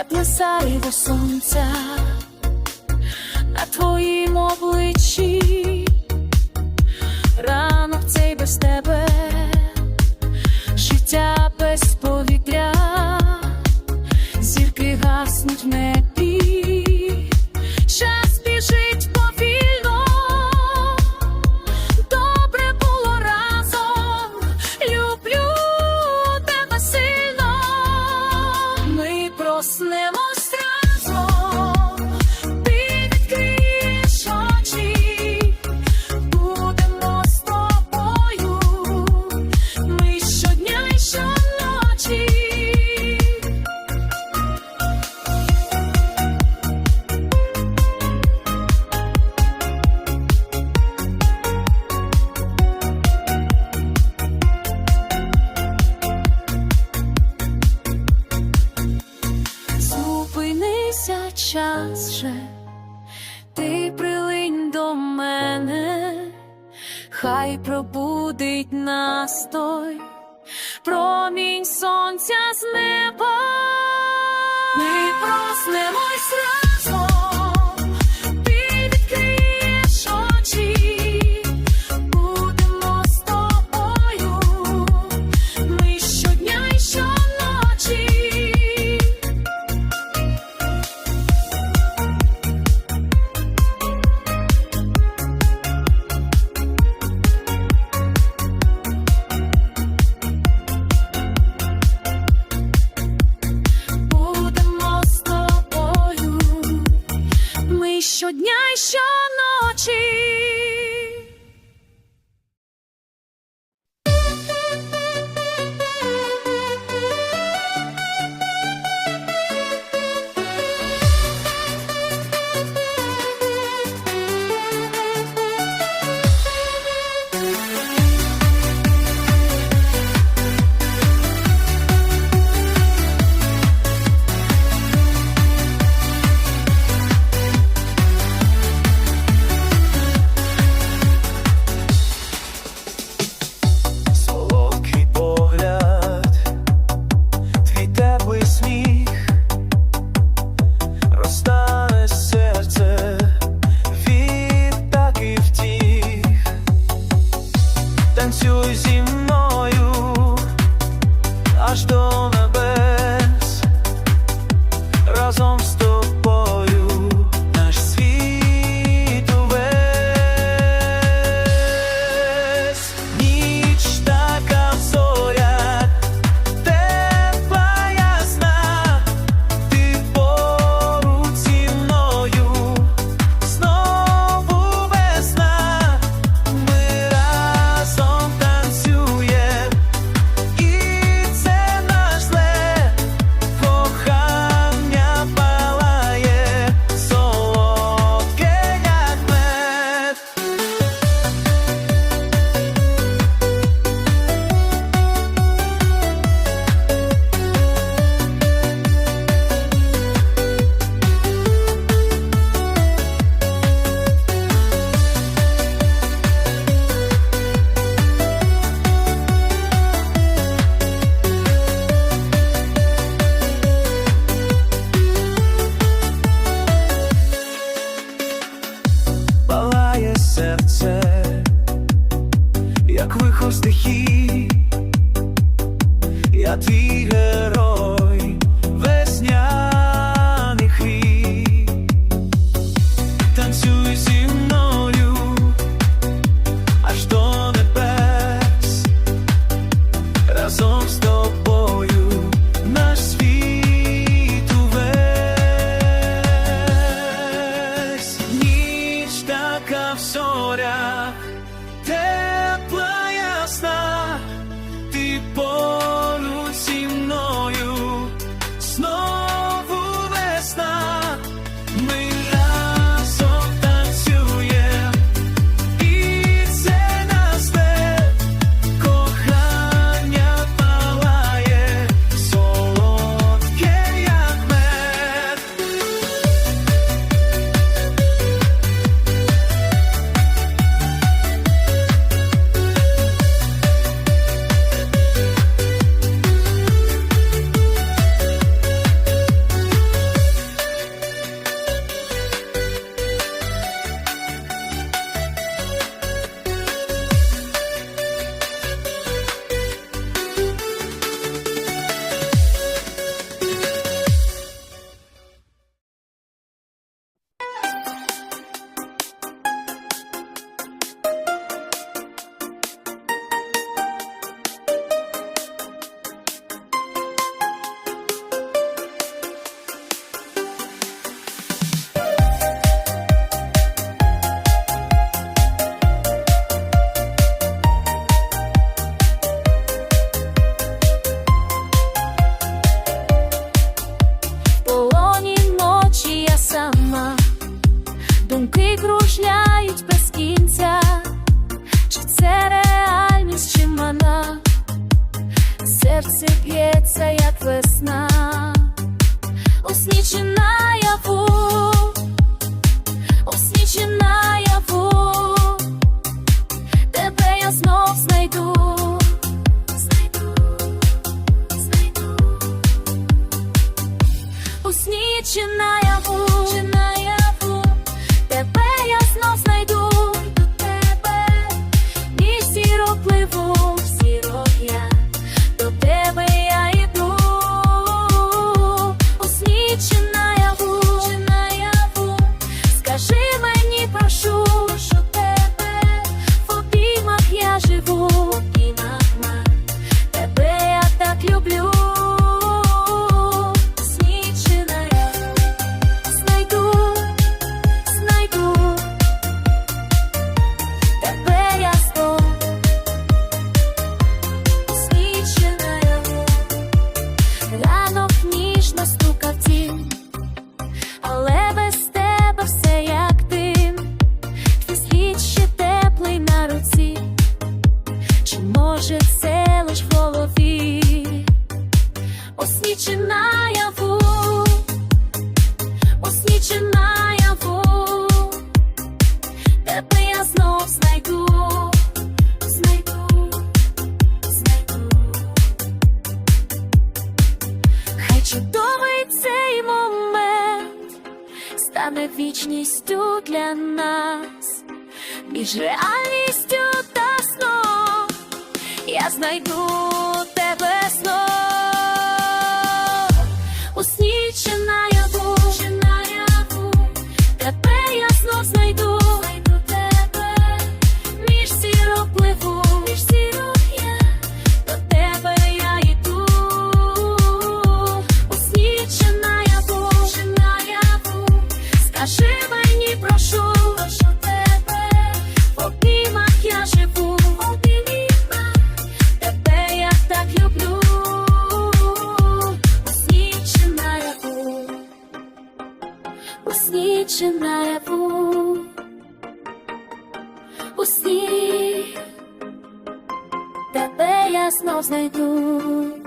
тепле сяйво сонця на твоїм обличчі, ранок цей без тебе. пробудить нас той промінь сонця з неба, ми проснемось. noche. hero live on. Стане для нас, між реальністю та сном я знайду тебе знов. У сні чи наяву, чи наяву, тебе я знов знайду чи наяву, у сні тебе я знов знайду.